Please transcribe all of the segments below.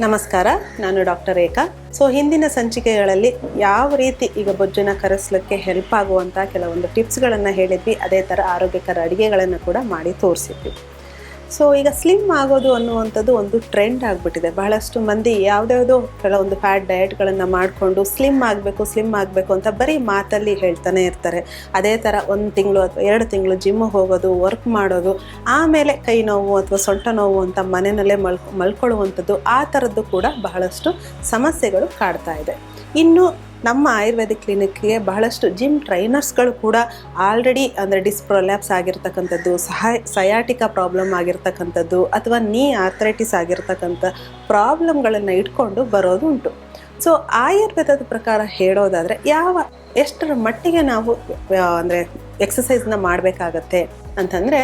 ನಮಸ್ಕಾರ, ನಾನು ಡಾಕ್ಟರ್ ರೇಖಾ. ಸೊ, ಹಿಂದಿನ ಸಂಚಿಕೆಗಳಲ್ಲಿ ಯಾವ ರೀತಿ ಈಗ ಬೊಜ್ಜನ್ನ ಕರೆಸಲಿಕ್ಕೆ ಹೆಲ್ಪ್ ಆಗುವಂಥ ಕೆಲವೊಂದು ಟಿಪ್ಸ್ಗಳನ್ನು ಹೇಳಿದ್ವಿ, ಅದೇ ಥರ ಆರೋಗ್ಯಕರ ಅಡುಗೆಗಳನ್ನು ಕೂಡ ಮಾಡಿ ತೋರಿಸಿದ್ವಿ. ಸೊ ಈಗ ಸ್ಲಿಮ್ ಆಗೋದು ಅನ್ನುವಂಥದ್ದು ಒಂದು ಟ್ರೆಂಡ್ ಆಗಿಬಿಟ್ಟಿದೆ. ಬಹಳಷ್ಟು ಮಂದಿ ಯಾವುದ್ಯಾವುದೋ ಕೆಲವೊಂದು ಫ್ಯಾಟ್ ಡಯಟ್ಗಳನ್ನು ಮಾಡಿಕೊಂಡು ಸ್ಲಿಮ್ ಆಗಬೇಕು ಸ್ಲಿಮ್ ಆಗಬೇಕು ಅಂತ ಬರೀ ಮಾತಲ್ಲಿ ಹೇಳ್ತಾನೆ ಇರ್ತಾರೆ. ಅದೇ ಥರ ಒಂದು ತಿಂಗಳು ಅಥವಾ ಎರಡು ತಿಂಗಳು ಜಿಮ್ ಹೋಗೋದು ವರ್ಕ್ ಮಾಡೋದು, ಆಮೇಲೆ ಕೈ ನೋವು ಅಥವಾ ಸೊಂಟ ನೋವು ಅಂತ ಮನೆಯಲ್ಲೇ ಮಲ್ ಮಲ್ಕೊಳ್ಳುವಂಥದ್ದು ಆ ಥರದ್ದು ಕೂಡ ಬಹಳಷ್ಟು ಸಮಸ್ಯೆಗಳು ಕಾಡ್ತಾ ಇದೆ. ಇನ್ನು ನಮ್ಮ ಆಯುರ್ವೇದಿಕ್ ಕ್ಲಿನಿಕ್ಗೆ ಬಹಳಷ್ಟು ಜಿಮ್ ಟ್ರೈನರ್ಸ್ಗಳು ಕೂಡ ಆಲ್ರೆಡಿ ಅಂದರೆ ಡಿಸ್ಪ್ರೊಲ್ಯಾಪ್ಸ್ ಆಗಿರ್ತಕ್ಕಂಥದ್ದು, ಸಹ ಸಯಾಟಿಕಾ ಪ್ರಾಬ್ಲಮ್ ಆಗಿರ್ತಕ್ಕಂಥದ್ದು ಅಥವಾ ನೀ ಆರ್ಥರೈಟಿಸ್ ಆಗಿರ್ತಕ್ಕಂಥ ಪ್ರಾಬ್ಲಮ್ಗಳನ್ನು ಇಟ್ಕೊಂಡು ಬರೋದು ಉಂಟು. ಸೊ ಆಯುರ್ವೇದದ ಪ್ರಕಾರ ಹೇಳೋದಾದರೆ ಯಾವ ಎಷ್ಟರ ಮಟ್ಟಿಗೆ ನಾವು ಅಂದರೆ ಎಕ್ಸಸೈಸ್ನ ಮಾಡಬೇಕಾಗತ್ತೆ ಅಂತಂದರೆ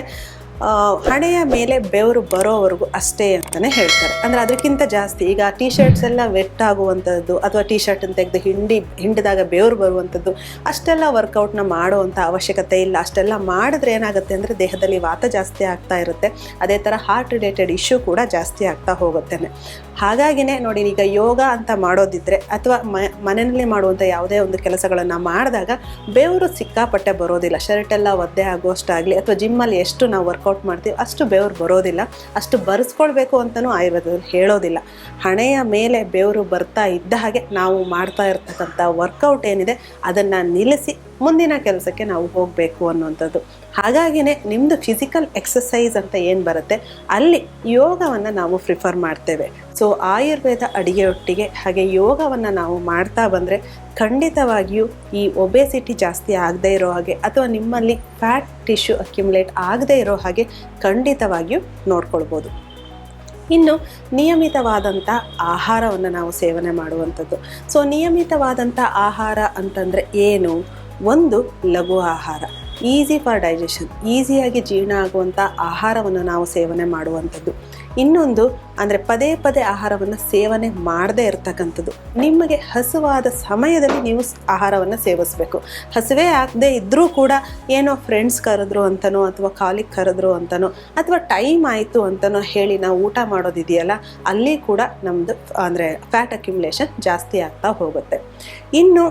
ಹಣೆಯ ಮೇಲೆ ಬೆವರು ಬರೋವರೆಗೂ ಅಷ್ಟೇ ಅಂತಲೇ ಹೇಳ್ತಾರೆ. ಅಂದರೆ ಅದಕ್ಕಿಂತ ಜಾಸ್ತಿ ಈಗ ಟೀ ಶರ್ಟ್ಸ್ ಎಲ್ಲ ವೆಟ್ ಆಗುವಂಥದ್ದು ಅಥವಾ ಟಿ ಅಂತ ತೆಗೆದು ಹಿಂಡಿ, ಹಿಂಡಿದಾಗ ಬೆವರು ಬರುವಂಥದ್ದು ಅಷ್ಟೆಲ್ಲ ವರ್ಕೌಟ್ನ ಮಾಡುವಂಥ ಅವಶ್ಯಕತೆ ಇಲ್ಲ. ಅಷ್ಟೆಲ್ಲ ಮಾಡಿದ್ರೆ ಏನಾಗುತ್ತೆ ಅಂದರೆ ದೇಹದಲ್ಲಿ ವಾತ ಜಾಸ್ತಿ ಆಗ್ತಾ ಇರುತ್ತೆ. ಅದೇ ಥರ ಹಾರ್ಟ್ ರಿಲೇಟೆಡ್ ಇಶ್ಯೂ ಕೂಡ ಜಾಸ್ತಿ ಆಗ್ತಾ ಹೋಗುತ್ತೇನೆ ಹಾಗಾಗಿನೇ ನೋಡಿ, ಈಗ ಯೋಗ ಅಂತ ಮಾಡೋದಿದ್ರೆ ಅಥವಾ ಮನೆಯಲ್ಲಿ ಮಾಡುವಂಥ ಯಾವುದೇ ಒಂದು ಕೆಲಸಗಳನ್ನು ಮಾಡಿದಾಗ ಬೆವರು ಸಿಕ್ಕಾಪಟ್ಟೆ ಬರೋದಿಲ್ಲ. ಶರ್ಟ್ ಎಲ್ಲ ಒದ್ದೆ ಆಗುವಷ್ಟಾಗಲಿ ಅಥವಾ ಜಿಮ್ಮಲ್ಲಿ ಎಷ್ಟು ನಾವು ವರ್ಕೌಟ್ ಮಾಡ್ತೀವಿ. ಅಷ್ಟು ಬೆವರು ಬರೋದಿಲ್ಲ. ಅಷ್ಟು ಬರೆಸ್ಕೊಳ್ಬೇಕು ಅಂತಲೂ ಆಯುರ್ವೇದದಲ್ಲಿ ಹೇಳೋದಿಲ್ಲ. ಹಣೆಯ ಮೇಲೆ ಬೆವರು ಬರ್ತಾ ಇದ್ದ ಹಾಗೆ ನಾವು ಮಾಡ್ತಾ ಇರ್ತಕ್ಕಂಥ ವರ್ಕೌಟ್ ಏನಿದೆ, ಅದನ್ನು ನಿಲ್ಲಿಸಿ ಮುಂದಿನ ಕೆಲಸಕ್ಕೆ ನಾವು ಹೋಗಬೇಕು ಅನ್ನುವಂಥದ್ದು. ಹಾಗಾಗಿನೇ ನಿಮ್ಮದು ಫಿಸಿಕಲ್ ಎಕ್ಸಸೈಸ್ ಅಂತ ಏನು ಬರುತ್ತೆ? ಅಲ್ಲಿ ಯೋಗವನ್ನು ನಾವು ಪ್ರಿಫರ್ ಮಾಡ್ತೇವೆ. ಸೊ ಆಯುರ್ವೇದ ಅಡಿಗೆಯೊಟ್ಟಿಗೆ ಹಾಗೆ ಯೋಗವನ್ನು ನಾವು ಮಾಡ್ತಾ ಬಂದರೆ ಖಂಡಿತವಾಗಿಯೂ ಈ ಒಬೆಸಿಟಿ ಜಾಸ್ತಿ ಆಗದೇ ಇರೋ ಹಾಗೆ ಅಥವಾ ನಿಮ್ಮಲ್ಲಿ ಫ್ಯಾಟ್ ಟಿಶ್ಯೂ ಅಕ್ಯುಮುಲೇಟ್ ಆಗದೇ ಇರೋ ಹಾಗೆ ಖಂಡಿತವಾಗಿಯೂ ನೋಡ್ಕೊಳ್ಬೋದು. ಇನ್ನು ನಿಯಮಿತವಾದಂಥ ಆಹಾರವನ್ನು ನಾವು ಸೇವನೆ ಮಾಡುವಂಥದ್ದು. ಸೊ ನಿಯಮಿತವಾದಂಥ ಆಹಾರ ಅಂತಂದರೆ ಏನು? ಒಂದು ಲಘು ಆಹಾರ. ಈಸಿ ಫಾರ್ ಡೈಜೆಷನ್ ಈಸಿಯಾಗಿ ಜೀರ್ಣ ಆಗುವಂಥ ಆಹಾರವನ್ನು ನಾವು ಸೇವನೆ ಮಾಡುವಂಥದ್ದು. ಇನ್ನೊಂದು ಅಂದರೆ ಪದೇ ಪದೇ ಆಹಾರವನ್ನು ಸೇವನೆ ಮಾಡದೇ ಇರತಕ್ಕಂಥದ್ದು. ನಿಮಗೆ ಹಸುವಾದ ಸಮಯದಲ್ಲಿ ನೀವು ಆಹಾರವನ್ನು ಸೇವಿಸಬೇಕು. ಹಸುವೇ ಆಗದೆ ಇದ್ದರೂ ಕೂಡ ಏನೋ ಫ್ರೆಂಡ್ಸ್ ಕರೆದ್ರು ಅಂತನೋ ಅಥವಾ ಕಾಲಿಗೆ ಕರೆದ್ರು ಅಂತನೋ ಅಥವಾ ಟೈಮ್ ಆಯಿತು ಅಂತನೋ ಹೇಳಿ ನಾವು ಊಟ ಮಾಡೋದಿದೆಯಲ್ಲ, ಅಲ್ಲಿ ಕೂಡ ನಮ್ಮದು ಅಂದರೆ ಫ್ಯಾಟ್ ಅಕ್ಯುಮುಲೇಷನ್ ಜಾಸ್ತಿ ಆಗ್ತಾ ಹೋಗುತ್ತೆ. ಇನ್ನು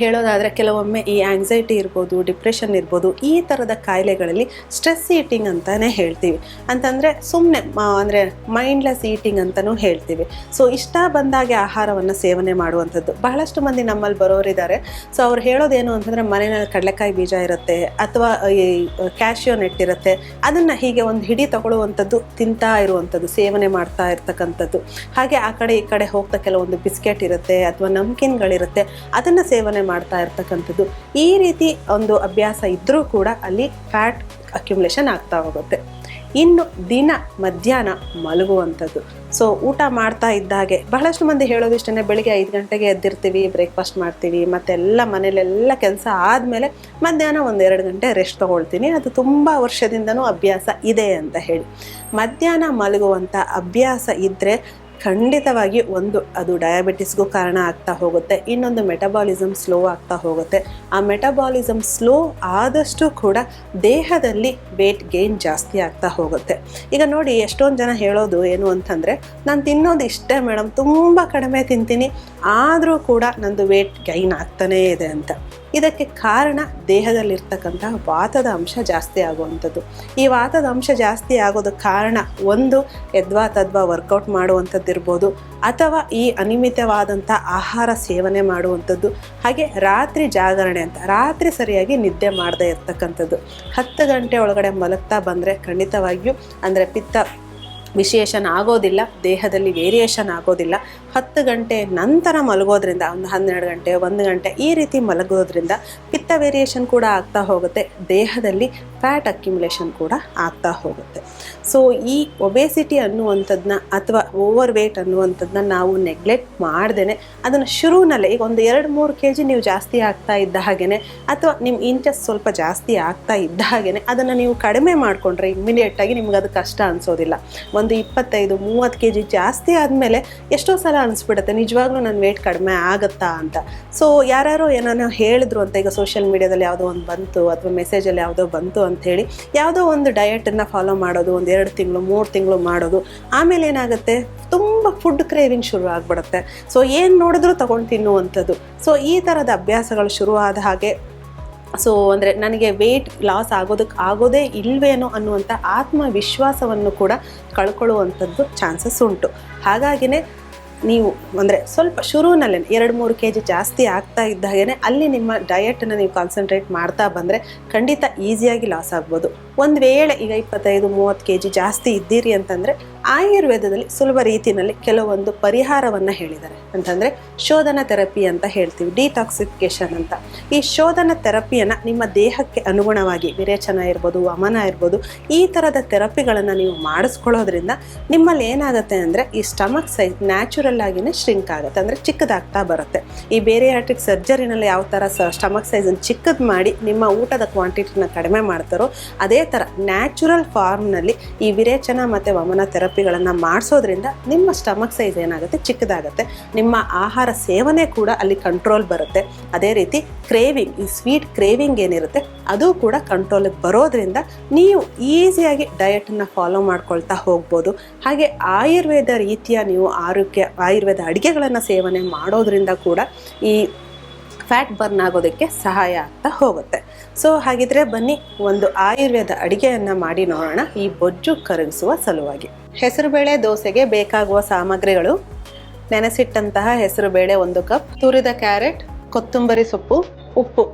ಹೇಳೋದಾದರೆ ಕೆಲವೊಮ್ಮೆ ಈ ಆ್ಯಂಗ್ಸೈಟಿ ಇರ್ಬೋದು ಡಿಪ್ರೆಷನ್ ಇರ್ಬೋದು, ಈ ಥರದ ಕಾಯಿಲೆಗಳಲ್ಲಿ ಸ್ಟ್ರೆಸ್ ಈಟಿಂಗ್ ಅಂತಲೇ ಹೇಳ್ತೀವಿ. ಅಂತಂದರೆ ಸುಮ್ಮನೆ ಅಂದರೆ ಮೈಂಡ್ಲೆಸ್ ಈಟಿಂಗ್ ಅಂತಲೂ ಹೇಳ್ತೀವಿ. ಸೊ ಇಷ್ಟ ಬಂದಾಗೆ ಆಹಾರವನ್ನು ಸೇವನೆ ಮಾಡುವಂಥದ್ದು. ಬಹಳಷ್ಟು ಮಂದಿ ನಮ್ಮಲ್ಲಿ ಬರೋರಿದ್ದಾರೆ. ಸೊ ಅವ್ರು ಹೇಳೋದೇನು ಅಂತಂದರೆ ಮನೆಯಲ್ಲಿ ಕಡಲೆಕಾಯಿ ಬೀಜ ಇರುತ್ತೆ, ಅಥವಾ ಈ ಕ್ಯಾಶಿಯೋ ನೆಟ್ಟಿರುತ್ತೆ ಅದನ್ನು ಹೀಗೆ ಒಂದು ಹಿಡಿ ತಗೊಳ್ಳುವಂಥದ್ದು ತಿಂತಾ ಇರುವಂಥದ್ದು, ಸೇವನೆ ಮಾಡ್ತಾ ಇರ್ತಕ್ಕಂಥದ್ದು. ಹಾಗೆ ಆ ಕಡೆ ಈ ಕಡೆ ಹೋಗ್ತಾ ಕೆಲವೊಂದು ಬಿಸ್ಕೆಟ್ ಇರುತ್ತೆ, ಅಥವಾ ನಮ್ಕಿನ್ಗಳಿರುತ್ತೆ, ಅದನ್ನು ಸೇವನೆ ಮಾಡ್ತಾ ಇರ್ತಕ್ಕಂಥದ್ದು. ಈ ರೀತಿ ಒಂದು ಅಭ್ಯಾಸ ಇದ್ದರೂ ಕೂಡ ಅಲ್ಲಿ ಫ್ಯಾಟ್ ಅಕ್ಯುಮುಲೇಷನ್ ಆಗ್ತಾ ಹೋಗುತ್ತೆ. ಇನ್ನು ದಿನ ಮಧ್ಯಾಹ್ನ ಮಲಗುವಂಥದ್ದು. ಸೊ ಊಟ ಮಾಡ್ತಾ ಇದ್ದಾಗೆ ಬಹಳಷ್ಟು ಮಂದಿ ಹೇಳೋದು ಇಷ್ಟೇ ಬೆಳಿಗ್ಗೆ ಐದು ಗಂಟೆಗೆ ಎದ್ದಿರ್ತೀವಿ ಬ್ರೇಕ್ಫಾಸ್ಟ್ ಮಾಡ್ತೀವಿ ಮತ್ತೆಲ್ಲ ಮನೇಲೆಲ್ಲ ಕೆಲಸ ಆದಮೇಲೆ ಮಧ್ಯಾಹ್ನ ಒಂದು ಎರಡು ಗಂಟೆ ರೆಸ್ಟ್ ತೊಗೊಳ್ತೀನಿ. ಅದು ತುಂಬ ವರ್ಷದಿಂದನೂ ಅಭ್ಯಾಸ ಇದೆ ಅಂತ ಹೇಳಿ. ಮಧ್ಯಾಹ್ನ ಮಲಗುವಂಥ ಅಭ್ಯಾಸ ಇದ್ದರೆ ಖಂಡಿತವಾಗಿ ಒಂದು, ಅದು ಡಯಾಬಿಟಿಸ್ಗೂ ಕಾರಣ ಆಗ್ತಾ ಹೋಗುತ್ತೆ. ಇನ್ನೊಂದು ಮೆಟಬಾಲಿಸಮ್ ಸ್ಲೋ ಆಗ್ತಾ ಹೋಗುತ್ತೆ. ಆ ಮೆಟಬಾಲಿಸಮ್ ಸ್ಲೋ ಆದಷ್ಟು ಕೂಡ ದೇಹದಲ್ಲಿ ವೇಟ್ ಗೇನ್ ಜಾಸ್ತಿ ಆಗ್ತಾ ಹೋಗುತ್ತೆ. ಈಗ ನೋಡಿ, ಎಷ್ಟೊಂದು ಜನ ಹೇಳೋದು ಏನು ಅಂತಂದರೆ, ನಾನು ತಿನ್ನೋದು ಇಷ್ಟೇ ಮೇಡಮ್ ತುಂಬ ಕಡಿಮೆ ತಿಂತೀನಿ, ಆದರೂ ಕೂಡ ನಂದು ವೇಟ್ ಗೈನ್ ಆಗ್ತಾನೇ ಇದೆ ಅಂತ. ಇದಕ್ಕೆ ಕಾರಣ ದೇಹದಲ್ಲಿರ್ತಕ್ಕಂತಹ ವಾತದ ಅಂಶ ಜಾಸ್ತಿ ಆಗುವಂಥದ್ದು. ಈ ವಾತದ ಅಂಶ ಜಾಸ್ತಿ ಆಗೋದಕ್ಕೆ ಕಾರಣ ಒಂದು ಎದ್ವಾ ತದ್ವಾ ವರ್ಕೌಟ್ ಮಾಡುವಂಥದ್ದು ಇರ್ಬೋದು. ಅಥವಾ ಈ ಅನಿಯಮಿತವಾದಂಥ ಆಹಾರ ಸೇವನೆ ಮಾಡುವಂಥದ್ದು, ಹಾಗೆ ರಾತ್ರಿ ಜಾಗರಣೆ ಅಂತ, ರಾತ್ರಿ ಸರಿಯಾಗಿ ನಿದ್ದೆ ಮಾಡದೇ ಇರ್ತಕ್ಕಂಥದ್ದು. ಹತ್ತು ಗಂಟೆ ಒಳಗಡೆ ಮಲಗ್ತಾ ಬಂದರೆ ಖಂಡಿತವಾಗಿಯೂ, ಅಂದರೆ ಪಿತ್ತ ವಿಶೇಷನ ಆಗೋದಿಲ್ಲ, ದೇಹದಲ್ಲಿ ವೇರಿಯೇಷನ್ ಆಗೋದಿಲ್ಲ. ಹತ್ತು ಗಂಟೆ ನಂತರ ಮಲಗೋದ್ರಿಂದ, ಒಂದು ಹನ್ನೆರಡು ಗಂಟೆ, ಒಂದು ಗಂಟೆ ಈ ರೀತಿ ಮಲಗೋದ್ರಿಂದ ಪಿತ್ತ ವೇರಿಯೇಷನ್ ಕೂಡ ಆಗ್ತಾ ಹೋಗುತ್ತೆ. ದೇಹದಲ್ಲಿ ಫ್ಯಾಟ್ ಅಕ್ಯುಮುಲೇಷನ್ ಕೂಡ ಆಗ್ತಾ ಹೋಗುತ್ತೆ. ಸೊ ಈ ಒಬೇಸಿಟಿ ಅನ್ನುವಂಥದ್ದನ್ನ ಅಥವಾ ಓವರ್ ವೇಟ್ ಅನ್ನುವಂಥದ್ದನ್ನ ನಾವು ನೆಗ್ಲೆಕ್ಟ್ ಮಾಡ್ದೇ ಅದನ್ನು ಶುರುವಿನಲ್ಲೇ, ಈಗ ಒಂದು ಎರಡು ಮೂರು ಕೆ ಜಿ ನೀವು ಜಾಸ್ತಿ ಆಗ್ತಾ ಇದ್ದ ಹಾಗೆಯೇ ಅಥವಾ ನಿಮ್ಮ ಇಂಟ್ರೆಸ್ಟ್ ಸ್ವಲ್ಪ ಜಾಸ್ತಿ ಆಗ್ತಾ ಇದ್ದ ಹಾಗೆಯೇ ಅದನ್ನು ನೀವು ಕಡಿಮೆ ಮಾಡಿಕೊಂಡ್ರೆ ಇಮ್ಮಿಡಿಯೇಟಾಗಿ ನಿಮ್ಗೆ ಅದು ಕಷ್ಟ ಅನಿಸೋದಿಲ್ಲ. ಒಂದು ಇಪ್ಪತ್ತೈದು, ಮೂವತ್ತು ಕೆ ಜಾಸ್ತಿ ಆದಮೇಲೆ ಎಷ್ಟೋ ಸಲ ಅನಿಸ್ಬಿಡುತ್ತೆ, ನಿಜವಾಗ್ಲೂ ನನ್ನ ವೇಟ್ ಕಡಿಮೆ ಆಗುತ್ತಾ ಅಂತ. ಸೊ ಯಾರ್ಯಾರೋ ಏನಾರು ಹೇಳಿದ್ರು ಅಂತ ಈಗ ಸೋಷಿಯಲ್ ಮೀಡಿಯಾದಲ್ಲಿ ಯಾವುದೋ ಒಂದು ಬಂತು, ಅಥವಾ ಮೆಸೇಜಲ್ಲಿ ಯಾವುದೋ ಬಂತು ಅಂಥೇಳಿ ಯಾವುದೋ ಒಂದು ಡಯೆಟನ್ನು ಫಾಲೋ ಮಾಡೋದು, ಒಂದು ಎರಡು ತಿಂಗಳು, ಮೂರು ತಿಂಗಳು ಮಾಡೋದು, ಆಮೇಲೆ ಏನಾಗುತ್ತೆ? ತುಂಬ ಫುಡ್ ಕ್ರೇವಿಂಗ್ ಶುರು ಆಗಿಬಿಡುತ್ತೆ. ಸೊ ಏನು ನೋಡಿದ್ರೂ ತಗೊಂಡು ತಿನ್ನುವಂಥದ್ದು. ಸೊ ಈ ಥರದ ಅಭ್ಯಾಸಗಳು ಶುರುವಾದ ಹಾಗೆ ಸೊ ಅಂದರೆ ನನಗೆ ವೆಯ್ಟ್ ಲಾಸ್ ಆಗೋದಕ್ಕೆ ಆಗೋದೇ ಇಲ್ವೇನೋ ಅನ್ನುವಂಥ ಆತ್ಮವಿಶ್ವಾಸವನ್ನು ಕೂಡ ಕಳ್ಕೊಳ್ಳುವಂಥದ್ದು ಚಾನ್ಸಸ್ ಉಂಟು. ಹಾಗಾಗಿನೇ ನೀವು ಅಂದರೆ ಸ್ವಲ್ಪ ಶುರುವಿನಲ್ಲೇ ಎರಡು ಮೂರು ಕೆ ಜಿ ಜಾಸ್ತಿ ಆಗ್ತಾ ಇದ್ದಾಗೇ ಅಲ್ಲಿ ನಿಮ್ಮ ಡಯಟನ್ನು ನೀವು ಕಾನ್ಸಂಟ್ರೇಟ್ ಮಾಡ್ತಾ ಬಂದರೆ ಖಂಡಿತ ಈಸಿಯಾಗಿ ಲಾಸ್ ಆಗ್ಬೋದು. ಒಂದು ವೇಳೆ ಈಗ ಇಪ್ಪತ್ತೈದು, ಮೂವತ್ತು ಕೆ ಜಿ ಜಾಸ್ತಿ ಇದ್ದೀರಿ ಅಂತಂದರೆ ಆಯುರ್ವೇದದಲ್ಲಿ ಸುಲಭ ರೀತಿಯಲ್ಲಿ ಕೆಲವೊಂದು ಪರಿಹಾರವನ್ನು ಹೇಳಿದ್ದಾರೆ. ಅಂತಂದರೆ ಶೋಧನ ಥೆರಪಿ ಅಂತ ಹೇಳ್ತೀವಿ ಡಿಟಾಕ್ಸಿಫಿಕೇಶನ್ ಅಂತ. ಈ ಶೋಧನ ಥೆರಪಿಯನ್ನು ನಿಮ್ಮ ದೇಹಕ್ಕೆ ಅನುಗುಣವಾಗಿ ವಿರೇಚನ ಇರ್ಬೋದು, ವಮನ ಇರ್ಬೋದು, ಈ ಥರದ ಥೆರಪಿಗಳನ್ನು ನೀವು ಮಾಡಿಸ್ಕೊಳ್ಳೋದ್ರಿಂದ ನಿಮ್ಮಲ್ಲಿ ಏನಾಗುತ್ತೆ ಅಂದರೆ ಈ ಸ್ಟಮಕ್ ಸೈಜ್ ನ್ಯಾಚುರಲ್ ಆಗಿನೇ ಶ್ರಿಂಕ್ ಆಗುತ್ತೆ. ಅಂದರೆ ಚಿಕ್ಕದಾಗ್ತಾ ಬರುತ್ತೆ. ಈ ಬೇರಿಯಾಟ್ರಿಕ್ ಸರ್ಜರಿನಲ್ಲಿ ಯಾವ ಥರ ಸ, ಸ್ಟಮಕ್ ಸೈಜನ್ನು ಚಿಕ್ಕದು ಮಾಡಿ ನಿಮ್ಮ ಊಟದ ಕ್ವಾಂಟಿಟಿನ ಕಡಿಮೆ ಮಾಡ್ತಾರೋ, ಅದೇ ಥರ ನ್ಯಾಚುರಲ್ ಫಾರ್ಮ್ನಲ್ಲಿ ಈ ವಿರೇಚನ ಮತ್ತು ವಮನ ಥೆರಪಿಗಳನ್ನು ಮಾಡಿಸೋದ್ರಿಂದ ನಿಮ್ಮ ಸ್ಟಮಕ್ ಸೈಜ್ ಏನಾಗುತ್ತೆ? ಚಿಕ್ಕದಾಗುತ್ತೆ. ನಿಮ್ಮ ಆಹಾರ ಸೇವನೆ ಕೂಡ ಅಲ್ಲಿ ಕಂಟ್ರೋಲ್ ಬರುತ್ತೆ. ಅದೇ ರೀತಿ ಕ್ರೇವಿಂಗ್ ಈ ಸ್ವೀಟ್ ಕ್ರೇವಿಂಗ್ ಏನಿರುತ್ತೆ, ಅದು ಕೂಡ ಕಂಟ್ರೋಲಿಗೆ ಬರೋದ್ರಿಂದ ನೀವು ಈಸಿಯಾಗಿ ಡಯಟನ್ನು ಫಾಲೋ ಮಾಡ್ಕೊಳ್ತಾ ಹೋಗ್ಬೋದು. ಹಾಗೆ ಆಯುರ್ವೇದ ರೀತಿಯ ನೀವು ಆರೋಗ್ಯ, ಆಯುರ್ವೇದ ಅಡುಗೆಗಳನ್ನು ಸೇವನೆ ಮಾಡೋದ್ರಿಂದ ಕೂಡ ಈ ಫ್ಯಾಟ್ ಬರ್ನ್ ಆಗೋದಕ್ಕೆ ಸಹಾಯ ಆಗ್ತಾ ಹೋಗುತ್ತೆ. ಸೊ ಹಾಗಿದ್ರೆ ಬನ್ನಿ, ಒಂದು ಆಯುರ್ವೇದ ಅಡುಗೆಯನ್ನು ಮಾಡಿ ನೋಡೋಣ. ಈ ಬೊಜ್ಜು ಕರಗಿಸುವ ಸಲುವಾಗಿ. ಹೆಸರುಬೇಳೆ ದೋಸೆಗೆ ಬೇಕಾಗುವ ಸಾಮಗ್ರಿಗಳು. ನೆನೆಸಿಟ್ಟಂತಹ ಹೆಸರುಬೇಳೆ ಒಂದು ಕಪ್. ತುರಿದ ಕ್ಯಾರೆಟ್, ಕೊತ್ತಂಬರಿ ಸೊಪ್ಪು, ಉಪ್ಪು.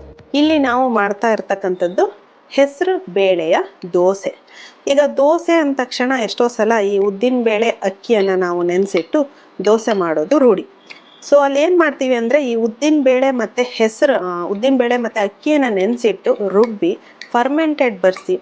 ಇಲ್ಲಿ ನಾವು ಮಾಡ್ತಾ ಇರ್ತಕ್ಕಂಥದ್ದು ಹೆಸರು ಬೇಳೆಯ ದೋಸೆ. ಈಗ ದೋಸೆ ಅಂದ ತಕ್ಷಣ ಎಷ್ಟೋ ಸಲ ಈ ಉದ್ದಿನ ಬೇಳೆ ಅಕ್ಕಿಯನ್ನು ನಾವು ನೆನೆಸಿಟ್ಟು ದೋಸೆ ಮಾಡೋದು ರೂಢಿ. ಸೊ ಅಲ್ಲಿ ಏನು ಮಾಡ್ತೀವಿ ಅಂದರೆ ಈ ಉದ್ದಿನ ಬೇಳೆ ಮತ್ತು ಹೆಸರು ಉದ್ದಿನ ಬೇಳೆ ಮತ್ತು ಅಕ್ಕಿಯನ್ನು ನೆನೆಸಿಟ್ಟು ರುಬ್ಬಿ ಫರ್ಮೆಂಟೆಡ್ ಬರೆಸಿ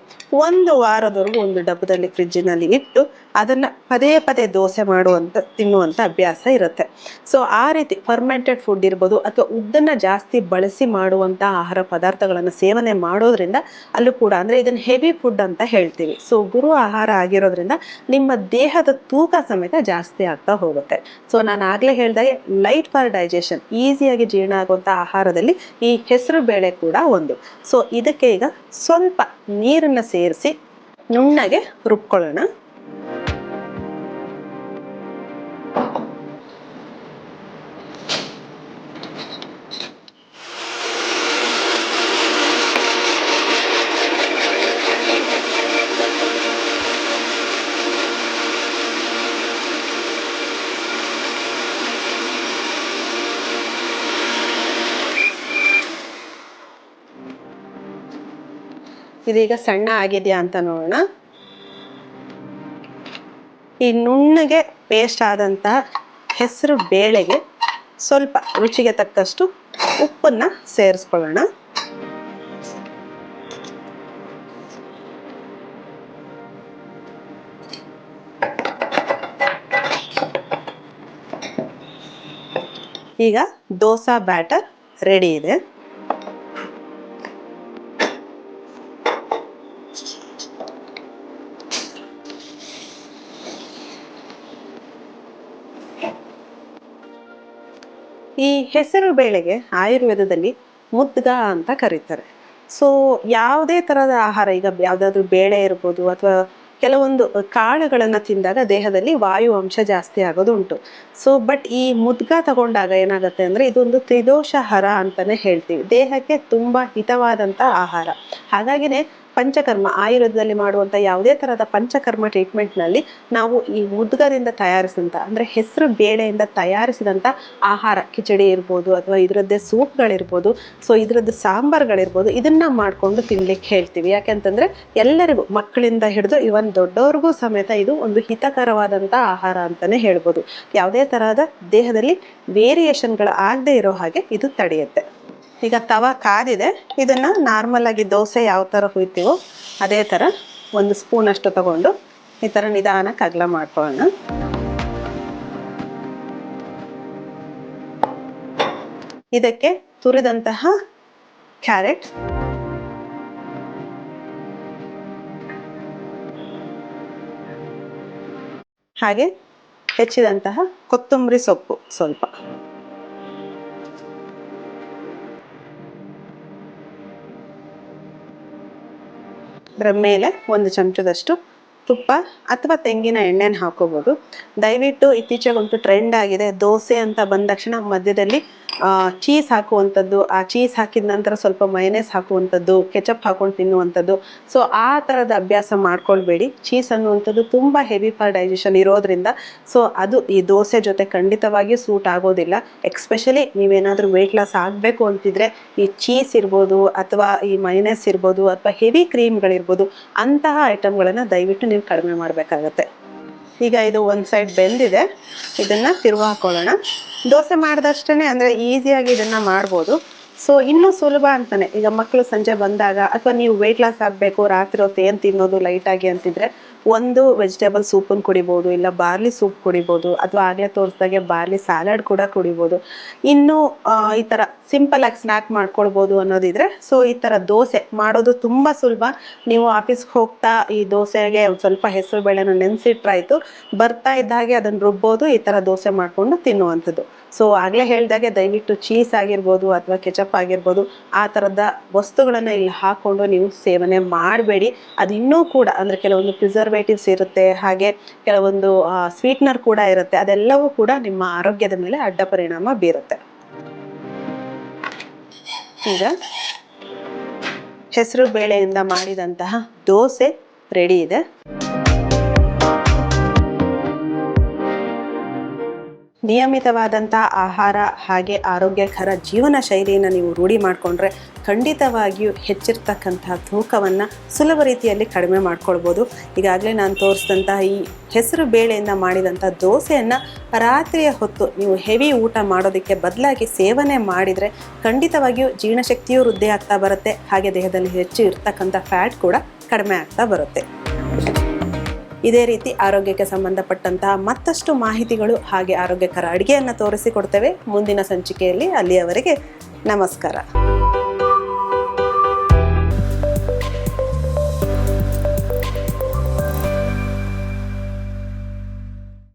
ಒಂದು ವಾರದವರೆಗೂ ಒಂದು ಡಬ್ಬದಲ್ಲಿ ಫ್ರಿಜ್ಜಿನಲ್ಲಿ ಇಟ್ಟು ಅದನ್ನು ಪದೇ ಪದೇ ದೋಸೆ ಮಾಡುವಂಥ ತಿನ್ನುವಂಥ ಅಭ್ಯಾಸ ಇರುತ್ತೆ. ಸೊ ಆ ರೀತಿ ಫರ್ಮೆಂಟೆಡ್ ಫುಡ್ ಇರ್ಬೋದು ಅಥವಾ ಉದ್ದನ್ನು ಜಾಸ್ತಿ ಬಳಸಿ ಮಾಡುವಂಥ ಆಹಾರ ಪದಾರ್ಥಗಳನ್ನು ಸೇವನೆ ಮಾಡೋದ್ರಿಂದ ಅಲ್ಲೂ ಕೂಡ ಅಂದರೆ ಇದನ್ನು ಹೆವಿ ಫುಡ್ ಅಂತ ಹೇಳ್ತೀವಿ. ಸೊ ಗುರು ಆಹಾರ ಆಗಿರೋದ್ರಿಂದ ನಿಮ್ಮ ದೇಹದ ತೂಕ ಸಮೇತ ಜಾಸ್ತಿ ಆಗ್ತಾ ಹೋಗುತ್ತೆ. ಸೊ ನಾನು ಆಗಲೇ ಹೇಳಿದಾಗೆ ಲೈಟ್ ಫಾರ್ ಡೈಜೆಷನ್ ಈಸಿಯಾಗಿ ಜೀರ್ಣ ಆಗುವಂಥ ಆಹಾರದಲ್ಲಿ ಈ ಹೆಸರು ಬೇಳೆ ಕೂಡ ಒಂದು. ಸೊ ಇದಕ್ಕೆ ಈಗ ಸ್ವಲ್ಪ ನೀರನ್ನು ಸೇರಿಸಿ ನುಣ್ಣಗೆ ರುಬ್ಕೊಳ್ಳೋಣ. ಇದೀಗ ಸಣ್ಣ ಆಗಿದೆಯಾ ಅಂತ ನೋಡೋಣ. ಈ ನುಣ್ಣಗೆ ಪೇಸ್ಟ್ ಆದಂತಹ ಹೆಸರು ಬೇಳೆಗೆ ಸ್ವಲ್ಪ ರುಚಿಗೆ ತಕ್ಕಷ್ಟು ಉಪ್ಪನ್ನ ಸೇರಿಸ್ಕೊಳ್ಳೋಣ. ಈಗ ದೋಸಾ ಬ್ಯಾಟರ್ ರೆಡಿ ಇದೆ. ಈ ಹೆಸರು ಬೇಳೆಗೆ ಆಯುರ್ವೇದದಲ್ಲಿ ಮುದ್ಗ ಅಂತ ಕರೀತಾರೆ. ಸೊ ಯಾವುದೇ ಥರದ ಆಹಾರ, ಈಗ ಯಾವುದಾದ್ರೂ ಬೇಳೆ ಇರ್ಬೋದು ಅಥವಾ ಕೆಲವೊಂದು ಕಾಳುಗಳನ್ನು ತಿಂದಾಗ ದೇಹದಲ್ಲಿ ವಾಯು ಅಂಶ ಜಾಸ್ತಿ ಆಗೋದು ಉಂಟು. ಸೊ ಬಟ್ ಈ ಮುದ್ಗ ತಗೊಂಡಾಗ ಏನಾಗುತ್ತೆ ಅಂದರೆ ಇದೊಂದು ತ್ರಿದೋಷ ಹರ ಅಂತಲೇ ಹೇಳ್ತೀವಿ. ದೇಹಕ್ಕೆ ತುಂಬ ಹಿತವಾದಂಥ ಆಹಾರ. ಹಾಗಾಗಿನೇ ಪಂಚಕರ್ಮ ಆಯುರ್ವೇದದಲ್ಲಿ ಮಾಡುವಂಥ ಯಾವುದೇ ಥರದ ಪಂಚಕರ್ಮ ಟ್ರೀಟ್ಮೆಂಟ್ನಲ್ಲಿ ನಾವು ಈ ಉದ್ಗರಿಂದ ತಯಾರಿಸಿದಂಥ ಅಂದರೆ ಹೆಸರು ಬೇಳೆಯಿಂದ ತಯಾರಿಸಿದಂಥ ಆಹಾರ, ಕಿಚಡಿ ಇರ್ಬೋದು ಅಥವಾ ಇದರದ್ದೇ ಸೂಪ್ಗಳಿರ್ಬೋದು ಸೊ ಇದರದ್ದು ಸಾಂಬಾರ್ಗಳಿರ್ಬೋದು, ಇದನ್ನು ಮಾಡಿಕೊಂಡು ತಿನ್ಲಿಕ್ಕೆ ಹೇಳ್ತೀವಿ. ಯಾಕೆಂತಂದರೆ ಎಲ್ಲರಿಗೂ, ಮಕ್ಕಳಿಂದ ಹಿಡಿದು ಇವನ್ ದೊಡ್ಡವ್ರಿಗೂ ಸಮೇತ ಇದು ಒಂದು ಹಿತಕರವಾದಂಥ ಆಹಾರ ಅಂತಲೇ ಹೇಳ್ಬೋದು. ಯಾವುದೇ ತರಹದ ದೇಹದಲ್ಲಿ ವೇರಿಯೇಷನ್ಗಳು ಆಗದೆ ಇರೋ ಹಾಗೆ ಇದು ತಡೆಯುತ್ತೆ. ಈಗ ತವ ಕಾದಿದೆ. ಇದನ್ನ ನಾರ್ಮಲಾಗಿ ದೋಸೆ ಯಾವ ಥರ ಹುಯ್ತೀವೋ ಅದೇ ಥರ ಒಂದು ಸ್ಪೂನ್ ಅಷ್ಟು ತಗೊಂಡು ಈ ಥರ ನಿಧಾನಕ್ಕೆ ಅಗಲ ಮಾಡ್ಕೊಳ್ಳೋಣ. ಇದಕ್ಕೆ ತುರಿದಂತಹ ಕ್ಯಾರೆಟ್. ಹಾಗೆ ಹೆಚ್ಚಿದಂತಹ ಕೊತ್ತಂಬರಿ ಸೊಪ್ಪು ಸ್ವಲ್ಪ. ಅದರ ಮೇಲೆ ಒಂದು ಚಮಚದಷ್ಟು ತುಪ್ಪ ಅಥವಾ ತೆಂಗಿನ ಎಣ್ಣೆನ ಹಾಕೋಬೋದು. ದಯವಿಟ್ಟು ಇತ್ತೀಚೆಗಂತೂ ಟ್ರೆಂಡ್ ಆಗಿದೆ. ದೋಸೆ ಅಂತ ಬಂದ ತಕ್ಷಣ ಮಧ್ಯದಲ್ಲಿ ಚೀಸ್ ಹಾಕುವಂಥದ್ದು, ಆ ಚೀಸ್ ಹಾಕಿದ ನಂತರ ಸ್ವಲ್ಪ ಮೈನೇಸ್ ಹಾಕುವಂಥದ್ದು ಕೆಚಪ್ ಹಾಕೊಂಡು ತಿನ್ನುವಂಥದ್ದು. ಸೊ ಆ ಥರದ ಅಭ್ಯಾಸ ಮಾಡ್ಕೊಳ್ಬೇಡಿ. ಚೀಸ್ ಅನ್ನುವಂಥದ್ದು ತುಂಬ ಹೆವಿ ಫಾರ್ ಡೈಜೆಷನ್ ಇರೋದ್ರಿಂದ. ಸೊ ಅದು ಈ ದೋಸೆ ಜೊತೆ ಖಂಡಿತವಾಗಿಯೂ ಸೂಟ್ ಆಗೋದಿಲ್ಲ. ಎಕ್ಸ್ಪೆಷಲಿ ನೀವೇನಾದರೂ ವೆಯ್ಟ್ ಲಾಸ್ ಆಗಬೇಕು ಅಂತಿದ್ರೆ ಈ ಚೀಸ್ ಇರ್ಬೋದು ಅಥವಾ ಈ ಮೈನೇಸ್ ಇರ್ಬೋದು ಅಥವಾ ಹೆವಿ ಕ್ರೀಮ್ಗಳಿರ್ಬೋದು ಅಂತಹ ಐಟಮ್ಗಳನ್ನು ದಯವಿಟ್ಟು ನೀವು ಕಡಿಮೆ ಮಾಡಬೇಕಾಗತ್ತೆ. ಈಗ ಇದು ಒಂದು ಸೈಡ್ ಬೆಂದಿದೆ. ಇದನ್ನು ತಿರುವ ಹಾಕೊಳ್ಳೋಣ. ದೋಸೆ ಮಾಡಿದಷ್ಟೇ ಅಂದರೆ ಈಸಿಯಾಗಿ ಇದನ್ನು ಮಾಡ್ಬೋದು. ಸೊ ಇನ್ನೂ ಸುಲಭ ಅಂತಾನೆ. ಈಗ ಮಕ್ಕಳು ಸಂಜೆ ಬಂದಾಗ, ಅಥವಾ ನೀವು ವೆಯ್ಟ್ ಲಾಸ್ ಆಗಬೇಕು, ರಾತ್ರಿ ಹೊತ್ತು ಏನು ತಿನ್ನೋದು ಲೈಟಾಗಿ ಅಂತಿದ್ರೆ ಒಂದು ವೆಜಿಟೇಬಲ್ ಸೂಪನ್ನು ಕುಡಿಬೋದು, ಇಲ್ಲ ಬಾರ್ಲಿ ಸೂಪ್ ಕುಡಿಬೋದು, ಅಥವಾ ಆಗಲೇ ತೋರಿಸ್ದಾಗೆ ಬಾರ್ಲಿ ಸ್ಯಾಲಡ್ ಕೂಡ ಕುಡಿಬೋದು. ಇನ್ನು ಈ ಥರ ಸಿಂಪಲ್ ಆಗಿ ಸ್ನ್ಯಾಕ್ ಮಾಡ್ಕೊಳ್ಬೋದು ಅನ್ನೋದಿದ್ರೆ ಸೊ ಈ ಥರ ದೋಸೆ ಮಾಡೋದು ತುಂಬ ಸುಲಭ. ನೀವು ಆಫೀಸ್ಗೆ ಹೋಗ್ತಾ ಈ ದೋಸೆಗೆ ಒಂದು ಸ್ವಲ್ಪ ಹೆಸರು ಬೇಳೆನ ನೆನೆಸಿಟ್ರಾಯ್ತು, ಬರ್ತಾ ಇದ್ದಾಗೆ ಅದನ್ನು ರುಬ್ಬೋದು, ಈ ಥರ ದೋಸೆ ಮಾಡಿಕೊಂಡು ತಿನ್ನುವಂಥದ್ದು. ಸೊ ಆಗಲೇ ಹೇಳಿದಾಗೆ ದಯವಿಟ್ಟು ಚೀಸ್ ಆಗಿರ್ಬೋದು ಅಥವಾ ಕೆಚಪ್ ಆಗಿರ್ಬೋದು, ಆ ಥರದ ವಸ್ತುಗಳನ್ನು ಇಲ್ಲಿ ಹಾಕ್ಕೊಂಡು ನೀವು ಸೇವನೆ ಮಾಡಬೇಡಿ. ಅದು ಇನ್ನೂ ಕೂಡ ಅಂದರೆ ಕೆಲವೊಂದು ಪ್ರಿಸರ್ವೇಟಿವ್ಸ್ ಇರುತ್ತೆ, ಹಾಗೆ ಕೆಲವೊಂದು ಸ್ವೀಟ್ನರ್ ಕೂಡ ಇರುತ್ತೆ. ಅದೆಲ್ಲವೂ ಕೂಡ ನಿಮ್ಮ ಆರೋಗ್ಯದ ಮೇಲೆ ಅಡ್ಡ ಪರಿಣಾಮ ಬೀರುತ್ತೆ. ಈಗ ಹೆಸರು ಬೇಳೆಯಿಂದ ಮಾಡಿದಂತಹ ದೋಸೆ ರೆಡಿ ಇದೆ. ನಿಯಮಿತವಾದಂಥ ಆಹಾರ ಹಾಗೆ ಆರೋಗ್ಯಕರ ಜೀವನ ಶೈಲಿಯನ್ನು ನೀವು ರೂಢಿ ಮಾಡಿಕೊಂಡ್ರೆ ಖಂಡಿತವಾಗಿಯೂ ಹೆಚ್ಚಿರ್ತಕ್ಕಂಥ ತೂಕವನ್ನು ಸುಲಭ ರೀತಿಯಲ್ಲಿ ಕಡಿಮೆ ಮಾಡ್ಕೊಳ್ಬೋದು. ಈಗಾಗಲೇ ನಾನು ತೋರಿಸಿದಂತಹ ಈ ಹೆಸರು ಬೇಳೆಯಿಂದ ಮಾಡಿದಂಥ ದೋಸೆಯನ್ನು ರಾತ್ರಿಯ ಹೊತ್ತು ನೀವು ಹೆವಿ ಊಟ ಮಾಡೋದಕ್ಕೆ ಬದಲಾಗಿ ಸೇವನೆ ಮಾಡಿದರೆ ಖಂಡಿತವಾಗಿಯೂ ಜೀರ್ಣಶಕ್ತಿಯೂ ವೃದ್ಧಿ ಆಗ್ತಾ ಬರುತ್ತೆ. ಹಾಗೆ ದೇಹದಲ್ಲಿ ಹೆಚ್ಚು ಇರ್ತಕ್ಕಂಥ ಫ್ಯಾಟ್ ಕೂಡ ಕಡಿಮೆ ಆಗ್ತಾ ಬರುತ್ತೆ. ಇದೇ ರೀತಿ ಆರೋಗ್ಯಕ್ಕೆ ಸಂಬಂಧಪಟ್ಟಂತಹ ಮತ್ತಷ್ಟು ಮಾಹಿತಿಗಳು ಹಾಗೆ ಆರೋಗ್ಯಕರ ಅಡುಗೆಯನ್ನು ತೋರಿಸಿಕೊಡ್ತೇವೆ ಮುಂದಿನ ಸಂಚಿಕೆಯಲ್ಲಿ ಅಲ್ಲಿಯವರೆಗೆ ನಮಸ್ಕಾರ.